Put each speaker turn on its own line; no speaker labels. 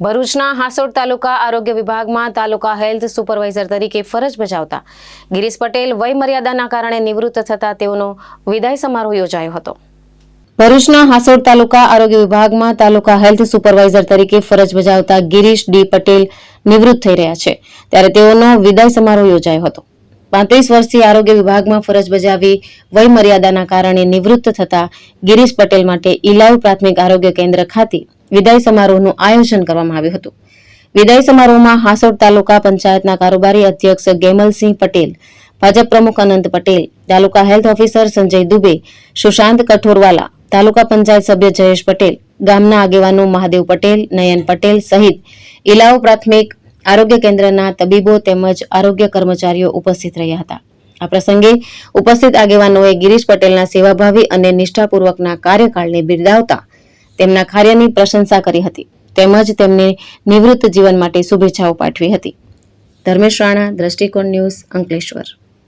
ભરૂચના હાસોડ તાલુકા આરોગ્ય વિભાગમાં તાલુકા હેલ્થ સુપરવાઇઝર તરીકે ફરજ બજાવતા ગિરીશ પટેલ વયમર્યાદાના કારણે નિવૃત્ત થતા તેઓનો વિદાય સમારોહ યોજાયો હતો. ભરૂચના હાસોડ તાલુકા આરોગ્ય વિભાગમાં તાલુકા હેલ્થ સુપરવાઇઝર તરીકે ફરજ બજાવતા ગિરીશ ડી પટેલ નિવૃત્ત થઈ રહ્યા છે. ત્યારે તેઓનો વિદાય સમારોહ યોજાયો હતો. પાંત્રીસ વર્ષથી આરોગ્ય વિભાગમાં ફરજ બજાવી વયમર્યાદાના કારણે નિવૃત્ત થતા ગિરીશ પટેલ માટે ઇલાવ પ્રાથમિક આરોગ્ય કેન્દ્ર ખાતે વિદાય સમારોહનું આયોજન કરવામાં આવ્યું હતું. વિદાય સમારોહમાં હાસોડ તાલુકા પંચાયતના કારોબારી અધ્યક્ષ ગેમલસિંહ પટેલ, ભાજપ પ્રમુખ અનંત પટેલ, તાલુકા હેલ્થ ઓફિસર સંજય દુબે, સુશાંત કઠોરવાલા, તાલુકા પંચાયત સભ્ય જયેશ પટેલ, ગામના આગેવાનો મહાદેવ પટેલ, નયન પટેલ સહિત ઇલાવ પ્રાથમિક આરોગ્ય કેન્દ્રના તબીબો તેમજ આરોગ્ય કર્મચારીઓ ઉપસ્થિત રહ્યા હતા. આ પ્રસંગે ઉપસ્થિત આગેવાનોએ ગિરીશ પટેલના સેવાભાવી અને નિષ્ઠાપૂર્વકના કાર્યકાળને બિરદાવતા તેમના કાર્યની પ્રશંસા કરી હતી. તેમજ તેમને નિવૃત્ત જીવન માટે શુભેચ્છાઓ પાઠવી હતી. ધર્મેશ રાણા, દ્રષ્ટિકોણ ન્યૂઝ અંકલેશ્વર.